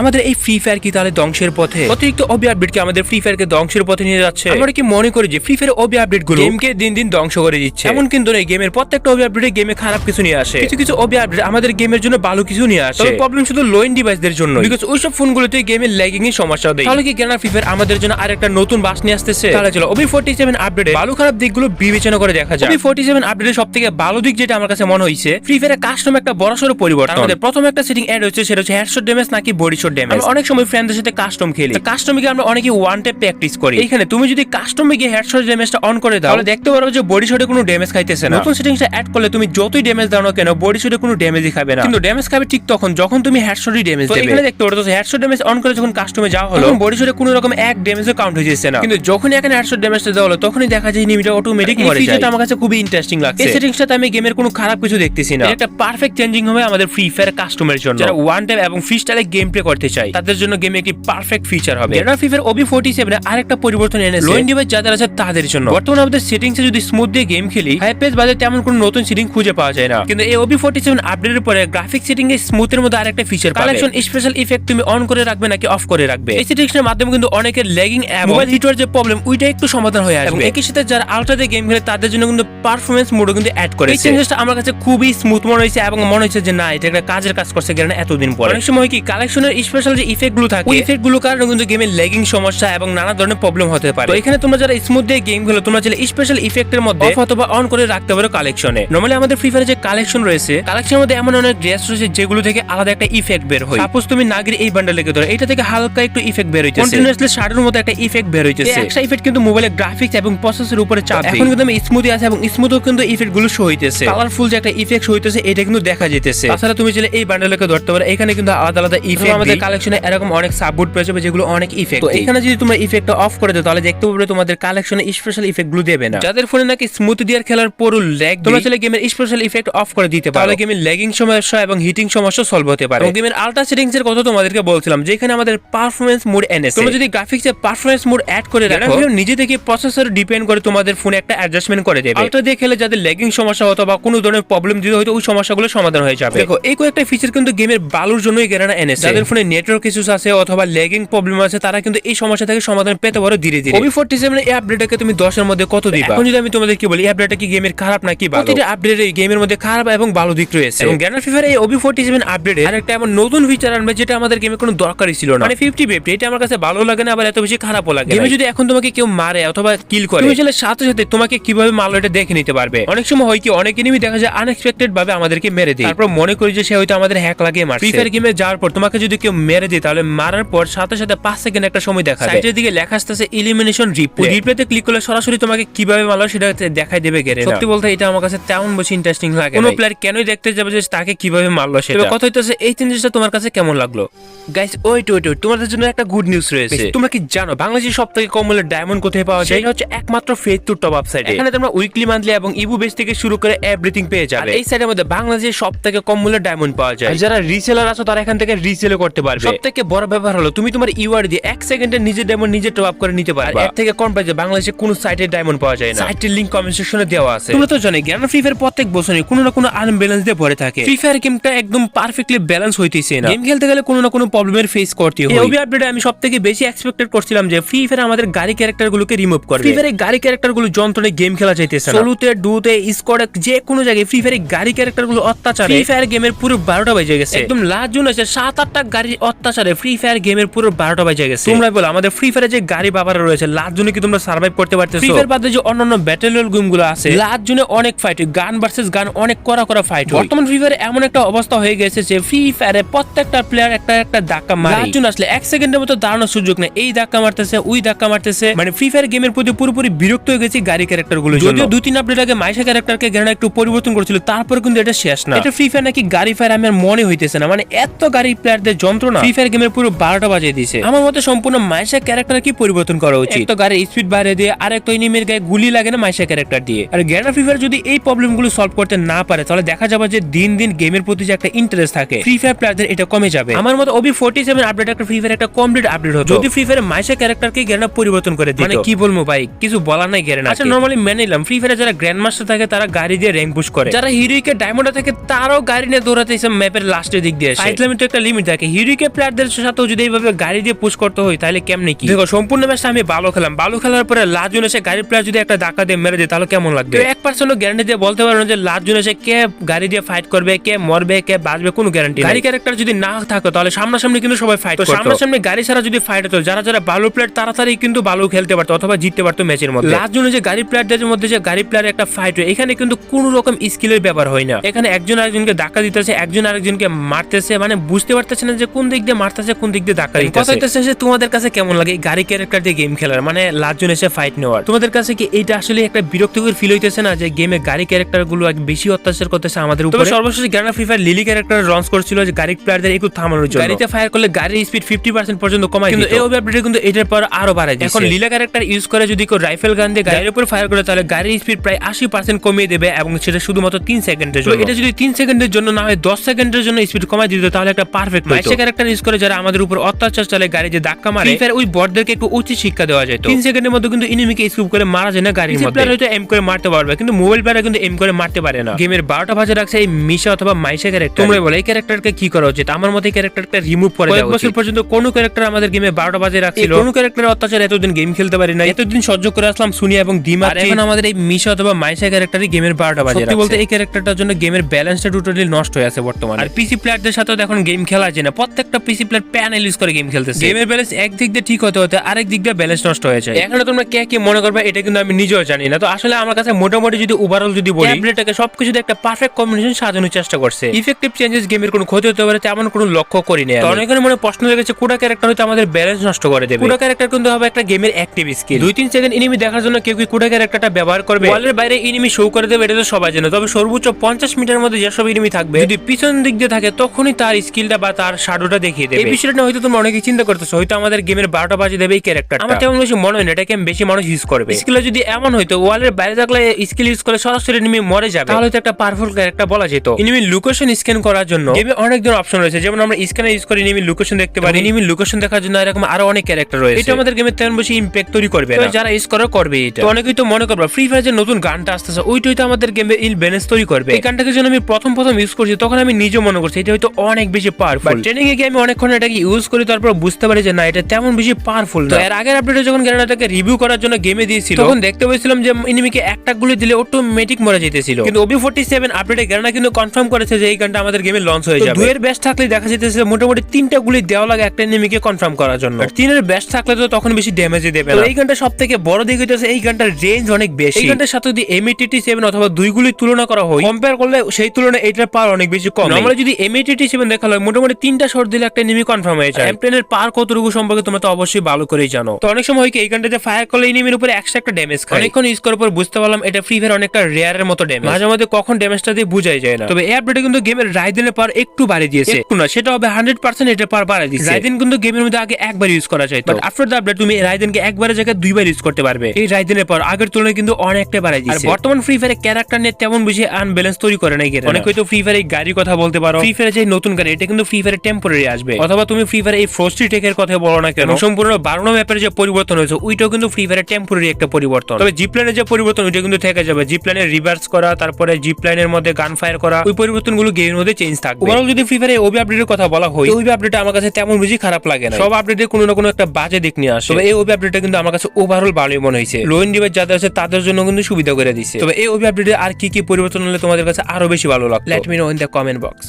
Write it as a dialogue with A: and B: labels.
A: আমাদের এই free fire কি তাহলে ধ্বংসের পথে? অতিরিক্ত অবি আপডেট কি আমাদের ফ্রি ফায়ার কে ধ্বংসের পথে নিয়ে যাচ্ছে? আমরা কি মনে করি যে ফ্রি ফায়ার অবি আপডেটগুলো গেমকে দিন দিন ধ্বংস করে দিচ্ছে। এমন কিন্তু নেই গেমের প্রত্যেকটা অবি আপডেটে গেমে খারাপ কিছু নিয়ে আসে। কিছু কিছু অবি আপডেট আমাদের গেমের জন্য ভালো কিছু নিয়ে আসে। তবে প্রবলেম শুধু লো এন্ড ডিভাইসদের জন্য বিকজ ওইসব ফোনগুলোতে গেমের ল্যাগিং এর সমস্যা দেয় তাহলে কি গ্যানা ফ্রি ফায়ার আমাদের জন্য আরেকটা নতুন বাস নিয়ে আসতেছে? তাহলে চলো ওবি ফোর্টি সেভেন আপডেটে ভালো খারাপ দিকগুলো বিবেচনা করে দেখা যায় ওবি ফোর্টি সেভেন আপডেটের সব থেকে ভালো দিক যেটা আমার কাছে মনে হয়েছে ফ্রি ফায়ারের কাস্টম একটা বড়সড় পরিবর্তন। আমাদের প্রথম একটা সেটিং অ্যাড হচ্ছে সেটা হচ্ছে হেডশট ড্যামেজ নাকি বডি শট ড্যামেজ অনেক সময় ফ্রেন্ডদের সাথে কাস্টম খেলি। কাস্টমে গিয়ে আমরা অনেকে ওয়ান ট্যাপ প্র্যাকটিস করি? এখানে তুমি যদি কাস্টমে গিয়ে হেডশট ড্যামেজটা অন করে দাও তাহলে দেখতে পারো যে বডি শটে কোনো ড্যামেজ খাইতেছে না। নতুন সেটিংসটা অ্যাড করলে তুমি যতই ড্যামেজ দাও না কেন বডি শটে কোনো ড্যামেজই খাবে না। কিন্তু ড্যামেজ খাবে ঠিক তখন যখন তুমি হেডশটই ড্যামেজ দেবে। এখানে দেখতে পারো হেডশট ড্যামেজ অন করে যখন কাস্টমে যাওয়া হলো বডি শটে কোনো রকম এক ড্যামেজও কাউন্ট হয়ে যাচ্ছে না। কিন্তু যখন এখানে হেডশট ড্যামেজটা দেওয়া হলো তখনই দেখা যায় নিমিটা অটোমেটিক মরে যায়। এটা আমার কাছে খুবই ইন্টারেস্টিং লাগছে। এই সেটিংসটাতে আমি গেমের কোনো খারাপ কিছু দেখতেছি না। এটা পারফেক্ট চেঞ্জিং হবে আমাদের ফ্রি ফায়ার কাস্টমারের জন্য। যারা ওয়ান টাইম এবং ফ্রি স্টাইলে গেম প্লে করতে চাই। তাদের জন্য গেমে একটি পারফেক্ট ফিচার হবে। এটা ফ্রি ফায়ার ওবি ফোর্টি সেভেনে আরেকটা পরিবর্তন এনেছে। লো ডিভাইস যাদের আছে তাদের জন্য। বর্তমানে আমাদের সেটিংসে যদি স্মুথ দিয়ে গেম খেলি হাই পেজ বাজে তেমন কোনো নতুন সেটিং খুঁজে পাওয়া যায় না। কিন্তু এই ওবি ফোর্টি সেভেন আপডেটের পরে গ্রাফিক সেটিং এর স্মুথের মধ্যে আরেকটা ফিচার কালেকশন স্পেশাল ইফেক্ট তুমি অন করে রাখবে নাকি অফ করে রাখবে? এই সেটিংসের মাধ্যমে কিন্তু অনেকের ল্যাগিং মোবাইল হিটার যে প্রবলেম ওইটা একটু সমাধান হয়ে আসবে। একই সাথে যারা আলট্রাতে গেম খেলে তাদের জন্য কিন্তু পারফরমেন্স মোডও কিন্তু অ্যাড করে এই চেঞ্জেসটা আমার কাছে খুবই স্মুথ মনে হয়েছে এবং মনে হচ্ছে যে না এটা একটা কাজের কাজ করছে গেলে এতদিন পরে। অনেক সময় কি কালেকশনের স্পেশাল যে ইফেক্টগুলো থাকে ওই ইফেক্টগুলো কারণে কিন্তু গেমের ল্যাগিং সমস্যা এবং নানা ধরনের প্রবলেম হতে পারে। তো এখানে তোমরা যারা স্মুথ দিয়ে গেম খেলো তোমরা চাইলে স্পেশাল ইফেক্টের মধ্যে অফ অথবা অন করে রাখতে পারো কালেকশনে নরমালি আমাদের ফ্রি ফায়ারে যে কালেকশন রয়েছে কালেকশনের মধ্যে এমন অনেক ড্রেস রয়েছে যেগুলো থেকে আলাদা একটা ইফেক্ট বের হয়। সাপোজ তুমি নাগির এই বান্ডেল লেগে ধরো এটা থেকে হালকা একটু ইফেক্ট বের হইতেছে। কন্টিনিউয়াসলি শার্টের মতো একটা ইফেক্ট বের হইতেছে। একটা ইফেক্ট কিন্তু মোবাইলের গ্রাফিক্স এবং প্রসেসরের উপরে চাপ দেয়। এখন কিন্তু স্মুথি আছে এবং স্মুথও কিন্তু ইফেক্টগুলো শো হইতেছে। কালারফুল যে একটা ইফেক্ট হইতেছে এটা কিন্তু দেখা যেতেছে। তাছাড়া তুমি চাইলে এই বান্ডেলকে ধরতে পারো এখানে কিন্তু আলাদা আলাদা ইফেক্ট আমাদের কালেকশনে এরকম অনেক সাববোর্ড পেয়ে যাবে যেগুলো অনেক ইফেক্ট তো এখানে যদি তোমরা ইফেক্টটা অফ করে দাও তাহলে দেখতে পাবে তোমাদের কালেকশনে স্পেশাল ইফেক্টগুলো দেবে না। যাদের ফোনে নাকি স্মুথ দিয়ার খেলার পরও ল্যাগ তোমরা চাইলে গেমের স্পেশাল ইফেক্ট অফ করে দিতে পারো। তাহলে গেমের ল্যাগিং সমস্যা এবং হিটিং সমস্যা সলভ হতে পারে। গেমের আলট্রা সেটিংস এর কথা তোমাদেরকে বলছিলাম যেখানে আমাদের পারফরমেন্স মোড এনেছে তোমরা যদি গ্রাফিক্স পারফরমেন্স মোড অ্যাড করে রাখো নিজে থেকে প্রসেসর ডিপেন্ড করে তোমাদের ফোনে একটা অ্যাডজাস্টমেন্ট করে দেবে। আলট্রা দিয়ে খেলে যাদের ল্যাগিং সমস্যা অথবা কোনো ধরনের প্রবলেম দিতে হয়তো ওই সমস্যাগুলো সমাধান হয়ে যাবে। দেখো এই কয়েকটা ফিচার কিন্তু গেমের বালুর জন্যই গেরানা এনেছে যাদের ফোনে নেটওয়ার্ক ইস্যুস আছে অথবা ল্যাগিং প্রবলেম আছে তারা কিন্তু এই সমস্যা থেকে সমাধান পেতে পারো ধীরে ধীরে। ওবি ফোর্টি সেভেন এই আপডেটটাকে তুমি দশের মধ্যে কত দিবা? এখন যদি আমি তোমাদের কি বলি এই আপডেটটা কি গেমের খারাপ নাকি ভালো? প্রতিটা আপডেটে গেমের মধ্যে খারাপ এবং ভালো দিক রয়েছে। এবং গ্যানার ফিফার এই ওবি ফোর্টি সেভেন আপডেটে আরেকটা এমন নতুন ফিচার আনবে যেটা আমাদের গেমে কোনো দরকারই ছিল না। মানে ফিফটি ফিফটি এটা আমার কাছে ভালো লাগে না আবার এত বেশি খারাপও লাগে গেমে যদি এখন তোমাকে কেউ মারে অথবা কিল করে তুমি চাইলে সাথে সাথে তোমাকে কীভাবে মারলো এটা দেখে নিতে পারবে। অনেক সময় হয় কি অনেক এনিমি দেখা যায় আনএক্সপেক্টেড ভাবে আমাদেরকে মেরে দেয়। তারপর মনে করি যে সে হয়তো আমাদের হ্যাক লাগিয়ে মারছে। ফ্রি ফায়ার গেমে যাওয়ার পর তোমাকে যদি কেউ মেরে দেয় তাহলে মারার পর সাথে সাথে পাঁচ সেকেন্ড একটা সময় দেখা সাইডের দিকে লেখা আসতেছে ইলিমিনেশন রিপ্লে রিপ্লেতে ক্লিক করলে সরাসরি তোমাকে কীভাবে মারলো সেটা দেখাই দেবে গেরে সত্যি বলতে এটা আমার কাছে তেমন বেশি ইন্টারেস্টিং লাগে কোনো প্লেয়ার কেনই দেখতে যাবে যে তাকে কীভাবে মারলো সেটা। কথা হইতেছে এই জিনিসটা তোমার কাছে কেমন লাগল? গাইস ওয়েট ওয়েট ওয়েট তোমাদের জন্য একটা গুড নিউজ রয়েছে। তোমরা কি জানো বাংলাদেশের সব থেকে কম মূল্যের ডায়মন্ড কোথায় পাওয়া যায়? এটা হচ্ছে একমাত্র ফেস টু টপ আপ সাইডে এখানে তোমরা উইকলি মান্থলি এবং ইবু বেস থেকে শুরু করে এভরিথিং পেয়ে যাবে। এই সাইডের মধ্যে বাংলাদেশের সব থেকে কম মূল্যের ডায়মন্ড পাওয়া যায়। আর যারা রিসেলার আছো তারা এখান থেকে রিসেলও করতে পারবে। সব থেকে বড় ব্যাপার হলো তুমি তোমার ইউআর দিয়ে এক সেকেন্ডে নিজের ডায়মন্ড নিজে টপ আপ করে নিতে পারবে এর থেকে কম প্রাইসে বাংলাদেশে কোনো সাইটে ডায়মন্ড পাওয়া যায় না। সাইটের লিংক কমেন্ট সেকশনে দেওয়া আছে। তোমরা তো জানো জ্ঞান ফ্রি ফায়ার প্রত্যেক বছরই কোনো না কোনো আনব্যালেন্স দিয়ে ভরে থাকে। ফ্রি ফায়ার গেমটা একদম পারফেক্টলি ব্যালেন্স হইতেছে না। গেম খেলতে গেলে কোনো না কোনো প্রবলেমের ফেস করতে হয়। এই আপডেটে আমি সবথেকে বেশি এক্সপেক্টেড করছিলাম যে ফ্রি ফায়ার আমাদের গাড়ি ক্যারেক্টার গুলোকে রিমুভ করবে। ফ্রি ফায়ারে গাড়ি ক্যারেক্টারগুলো যন্ত্রণে গেম খেলা যাইতেছে না। সোলুতে ডুতে স্কোয়াডে যে কোনো জায়গায় ফ্রি ফায়ারে গাড়ি ক্যারেক্টারগুলো অত্যাচার। ফ্রি ফায়ার গেমের পুরো বারোটা বাজে গেছে। একদম লাস্ট জুন আছে সাত আটটা গাড়ি অত্যাচারে ফ্রি ফায়ার গেমের পুরো বারোটা বাজে গেছে। তোমরা বলো আমাদের ফ্রি ফায়ারে যে গাড়ি বাবারা রয়েছে লাস্ট জুনে কি তোমরা সার্ভাইভ করতে পারতেছো? ফ্রি ফায়ার বাদে যে অন্যান্য ব্যাটেল গেমগুলো আছে লাস্ট জুনে অনেক ফাইট গান ভার্সেস গান অনেক করা করা ফাইট বর্তমান ফ্রি ফায়ারে এমন একটা অবস্থা হয়ে গেছে যে ফ্রি ফায়ারে প্রত্যেকটা প্লেয়ার একটা একটা ধাক্কা মারে। লাস্ট জুন আসলে এক সেকেন্ডের মতো দাঁড়ানোর সুযোগ নেই। এই ধাক্কা মারতেছে ওই ধাক্কা মারতেছে। মানে ফ্রি ফায়ার গেমের প্রতি পুরোপুরি বিরক্ত হয়ে গেছি গাড়ি ক্যারেক্টারগুলো যদিও দুই তিন আপডেট আগে মাইশা ক্যারেক্টারকে গেনা একটু পরিবর্তন করেছিল তারপর কিন্তু এটা শেষ না। এটা ফ্রি ফায়ার নাকি গাড়ি ফায়ার আমার মনে হইতেছে না। মানে এত গাড়ি প্লেয়ারদের যন্ত্রণা। ফ্রি ফায়ার গেমের পুরো বারোটা বাজিয়ে দিয়েছে। আমার মতে সম্পূর্ণ মাইশা ক্যারেক্টার কি পরিবর্তন করা উচিত? তো গাড়ির স্পিড বাইরে দিয়ে আর একটা এনিমির গায়ে গুলি লাগে না মাইশা ক্যারেক্টার দিয়ে। আর গ্যানা ফ্রি ফায়ার যদি এই সলভ করতে না পারে তাহলে দেখা যাবে যে দিন দিন গেমের প্রতি যে একটা ইন্টারেস্ট থাকে ফ্রি ফায়ার প্লেয়ারদের এটা কমে যাবে। আমার মতে ওবি ফোর্টি সেভেন আপডেট একটা ফ্রি ফায়ার একটা কমপ্লিট আপডেট হতো। যদি ফ্রি ফায়ার মাইশা ক্যারেক্টারকে গ্যানা পরিবর্তন করে দিত। মানে কি বলব ভাই? কিছু বলার নাই গ্যারেনা আচ্ছা নরমালি মেনে নিলাম। ফ্রি ফায়ারে যারা গ্র্যান্ড মাস্টার থাকে তারা গাড়ি দিয়ে র্যাঙ্ক পুশ করে। যারা হিরোইকে ডায়মন্ডে থাকে তারাও গাড়ি নিয়ে দৌড়াতে ম্যাপের লাস্টের দিক দিয়ে আসে। একটা লিমিট থাকে। হিরো জিডিকে প্লেয়ারদের সাথেও যদি এইভাবে গাড়ি দিয়ে পুশ করতে হয় তাহলে কেমনে কি? দেখো সম্পূর্ণ ম্যাচটা আমি ভালো খেলাম। ভালো খেলার পরে লাস্ট জন এসে গাড়ির প্লেয়ার যদি একটা ধাক্কা দিয়ে মেরে দেয় তাহলে কেমন লাগবে? এক পার্সেন্ট গ্যারান্টি দিয়ে বলতে পারো না যে লাস্ট জন এসে কে গাড়ি দিয়ে ফাইট করবে কে মরবে কে বাঁচবে কোনো গ্যারান্টি গাড়ি ক্যারেক্টার যদি না থাকতো তাহলে সামনাসামনি কিন্তু সবাই ফাইট সামনাসামনি গাড়ি ছাড়া যদি ফাইট হতো যারা যারা ভালো প্লেয়ার তাড়াতাড়ি কিন্তু ভালো খেলতে পারতো অথবা জিততে পারতো ম্যাচের মধ্যে। জনে যে গাড়ি প্লেয়ারদের মধ্যে যে গাড়ি প্লেয়ার একটা ফাইট হয় এখানে কিন্তু কোনো রকম স্কিলের ব্যাপার হয় না। এখানে একজন আরেকজনকে ধাক্কা দিতেছে একজন আরেকজনকে মারতেছে মানে বুঝতে পারতেছে না যে কোন দিক দিয়ে মারতেছে কোন দিক দিয়ে ধাক্কা দিতেছে কথা হইতেছে যে তোমাদের কাছে কেমন লাগে? গাড়ি ক্যারেক্টার দিয়ে গেম খেলার মানে লাস্ট জন এসে ফাইট নেওয়ার। তোমাদের কাছে কি এটা আসলে একটা বিরক্তিকর ফিল হইতেছে না যে গেমে গাড়ি ক্যারেক্টারগুলো এক বেশি অত্যাচার করতেছে আমাদের উপরে? সর্বশেষ গ্রানা free fire Lily character launch করছিল যে গাড়ি প্লেয়ারদের একটু থামানোর জন্য। গাড়িতে ফায়ার করলে গাড়ির স্পিড ফিফটি পার্সেন্ট পর্যন্ত কমায় কিন্তু এই ওভারব্রিডে কিন্তু এটার পর আরও বাড়ায় দিচ্ছে। এখন লীলা ক্যারেক্টার ইউজ করে যদি কেউ রাইফেল গান দিয়ে গাড়ির উপর ফায়ার করে তাহলে গাড়ির স্পিড প্রায় আশি পার্সেন্ট কমিয়ে দেবে এবং সেটা শুধুমাত্র তিন সেকেন্ডের জন্য। এটা যদি তিন সেকেন্ডের জন্য না হয় দশ সেকেন্ডের জন্য স্পিড কমায় দিত তাহলে একটা পারফেক্ট ক্যারেক্টার ইউজ করে যারা আমাদের উপর অত্যাচার চালে গাড়ি যে ধাক্কা মারে ফ্রি ফায়ার ওই বটদেরকে একটু উচিত শিক্ষা দেওয়া যায় তিন সেকেন্ডের মধ্যে কিন্তু ইনিমিকে স্কুপ করে মারা যায় না গাড়ির মধ্যে। হয়তো এম করে মারতে পারবে কিন্তু মোবাইল প্লেয়ার কিন্তু এম করে মারতে পারে না। গেমের বারোটা বাজে রাখছে এই মিশা অথবা মাইশা ক্যারেক্টার তোমরা বলে এই ক্যারেক্টারকে কি করা উচিত? আমার মতে ক্যারেক্টারটা রিমুভ করে দেওয়া বছর পর্যন্ত কোনো ক্যারেক্টার আমাদের গেমে বারোটা বাজে রাখছিল। কোনো ক্যারেক্টারের অত্যাচার এতদিন গেম খেলতে পারি না এতদিন সহ্য করে আসলাম সুনিয়া এবং আর এখন আমাদের এই মিশা অথবা মাইশা ক্যারেক্টারই গেমের বারোটা বাজে সত্যি বলতে এই ক্যারেক্টারটার জন্য গেমের ব্যালেন্সটা টোটালি নষ্ট হয়ে আছে বর্তমানে। আর পিসি প্লেয়ারদের সাথে এখন গেম খেলা যায় না। প্রত্যেকটা পিসি প্লেয়ার প্যানেল ইউজ করে গেম খেলতেছে। গেমের ব্যালেন্স এক দিক দিয়ে ঠিক হতে হতে আরেক দিক দিয়ে ব্যালেন্স নষ্ট হয়ে যায়। এখানে তোমরা কে কি মনে করবে এটা কিন্তু আমি নিজেও জানি না। তো আসলে আমার কাছে মোটামুটি যদি ওভারঅল যদি বলি ট্যাবলেটটাকে সবকিছু একটা পারফেক্ট কম্বিনেশন সাজানোর চেষ্টা করছে। ইফেক্টিভ চেঞ্জেস গেমের কোনো ক্ষতি হতে পারে তেমন কোনো লক্ষ্য করি না তো অনেকের মনে প্রশ্ন লেগেছে কোটা ক্যারেক্টার হয়তো আমাদের ব্যালেন্স নষ্ট করে দেবে? কোটা ক্যারেক্টার কিন্তু হবে একটা গেমের অ্যাক্টিভ স্কিল দুই তিন সেকেন্ড এনিমি দেখার জন্য কেউ কি কোটা ক্যারেক্টারটা ব্যবহার করবে? ওয়ালের বাইরে এনিমি শো করে দেবে এটা তো সবাই জানে তবে সর্বোচ্চ পঞ্চাশ মিটার মধ্যে যেসব এনিমি থাকবে যদি পিছন দিক দিয়ে থাকে তখনই তার স্কিলটা বা তার শাডোটা দেখিয়ে দেবে। এই বিষয়টা হয়তো তোমরা অনেকে চিন্তা করতেছো হয়তো আমাদের গেমের বারোটা বাজে দেবে এই ক্যারেক্টার আমার তেমন বেশি মনে হয় না এটাকে বেশি মানুষ ইউজ করবে। স্কিল যদি এমন হয়তো ওয়ালের বাইরে থাকলে স্কিল ইউজ করে সরাসরি এনিমি মরে যাবে। তাহলে তো একটা পাওয়ারফুল ক্যারেক্টার বলা যেত। এনিমি লোকেশন স্ক্যান করার জন্য। গেমে অনেক ধরনের অপশন রয়েছে যেমন আমরা স্ক্যানার ইউজ করে এনিমি লোকেশন দেখতে পারি। এনিমি লোকেশন দেখার জন্য এরকম আরও অনেক ক্যারেক্টার রয়েছে। এটা আমাদের গেমে তেমন বেশি ইম্প্যাক্ট তৈরি করবে না। যারা ইউজ করে করবে এটা। অনেকেই তো মনে করবে ফ্রি ফায়ার যে নতুন গানটা আসতেছে ওইটাই তো আমাদের গেমে ইল ব্যালেন্স তৈরি করবে। এই গানটাকে যখন আমি প্রথম প্রথম ইউজ করছি তখন আমি নিজে মনে করছি এটা হয়তো অনেক বেশি পাওয়ারফুল ট্রেনিং এ গিয়ে আমি অনেকক্ষণ এটাকে ইউজ করি তারপর বুঝতে পারি যে না এটা তেমন বেশি পাওয়ারফুল না। এর আগের আপডেটে যখন গ্রেনেডটাকে রিভিউ করার জন্য গেমে দিয়েছিল তখন দেখতে পেয়েছিলাম যে এনিমিকে একটা গুলি দিলে অটোমেটিক মরে যেতেছিল। কিন্তু ওবি ফোর্টি সেভেন আপডেটে গ্রেনা কিন্তু কনফার্ম করেছে যে এই গানটা আমাদের গেমে লঞ্চ হয়ে যাবে। দুয়ের বেস্ট থাকলে দেখা যেতেছে মোটামুটি তিনটা গুলি দেওয়া লাগে একটা এনিমিকে কনফার্ম করার জন্য। তিনের বেস্ট থাকলে তো তখন বেশি ড্যামেজই দেবে এই গানটা সব থেকে বড় দিক হইতেছে এই গানটার রেঞ্জ অনেক বেশি। এই গানটার সাথে যদি এমএটিটি সেভেন অথবা দুই গুলি তুলনা করা হয় কম্পেয়ার করলে সেই তুলনায় এটার পাওয়ার অনেক বেশি কম। আমরা যদি এমএটিটি সেভেন দেখা হয় মোটামুটি তিনটা শট দিলে একটা এনিমি কনফার্ম হয়ে যায়। এমটেনের পার কতটুকু সম্পর্কে তোমরা তো অবশ্যই ভালো করেই জানো। তো অনেক সময় কি এই গানটাতে ফায়ার করলে এনিমির উপরে এক্সট্রা একটা ড্যামেজ খায়। অনেকক্ষণ ইউজ করার পর বুঝতে পারলাম এটা ফ্রি ফায়ার অনেকটা রেয়ারের মতো ড্যামেজ মাঝে মাঝে কখন ড্যামেজটা দিয়ে বুঝাই যায় না। তবে এই আপডেটে কিন্তু গেমের রাইদেনের পার একটু বাড়িয়ে দিয়েছে। একটু না সেটা হবে হান্ড্রেড পার্সেন্ট এটা পার বাড়িয়ে দিয়েছে রাইদেন কিন্তু গেমের মধ্যে আগে একবার ইউজ করা যায় বাট আফটার দ্য আপডেট তুমি রাইদেনকে একবারের জায়গায় দুইবার ইউজ করতে পারবে। এই রাইদেনের পর আগের তুলনায় কিন্তু অনেকটা বাড়াই দিয়েছে। আর বর্তমান ফ্রি ফায়ারের ক্যারেক্টার নিয়ে তেমন বেশি আনব্যালেন্স তৈরি করে নাই অনেকে তো ফ্রি ফায়ার গাড়ির কথা বলতে পারো। ফ্রি ফায়ারের যে নতুন গাড়ি এটা কিন্তু ফ্রি ফায়ারের আসবে। অথবা তুমি ফ্রি ফায়ার এই ফ্রস্টি টেকের কথা বলো না কেন? সম্পূর্ণ বারোনো ম্যাপের যে পরিবর্তন হয়েছে ওইটাও কিন্তু ফ্রি ফায়ারের টেম্পোরারি একটা পরিবর্তন। তবে যে পরিবর্তন ওইটা কিন্তু থেকে যাবে। রিভার্স করা তারপরে মধ্যে গান ফায়ার করা ওই পরিবর্তনগুলো গেমের মধ্যে চেঞ্জ থাকবে। ওভারঅল যদি ফ্রি ফায়ারে ওবি আপডেটের কথা বলা হয় ওবি আপডেট আমার কাছে তেমন বেশি খারাপ লাগে না সব আপডেটে কোনো না কোনো একটা বাজে দিক নিয়ে আসে। তবে এই ওবি আপডেটটা কিন্তু আমার কাছে ওভারঅল ভালোই মনে হয়েছে। লো এন্ড ডিভাইস যাদের আছে তাদের জন্য কিন্তু সুবিধা করে দিচ্ছে তবে এই ওবি আপডেটে আর কি কি পরিবর্তন হলে তোমাদের কাছে আরও বেশি ভালো লাগবে? Let me know in the comment box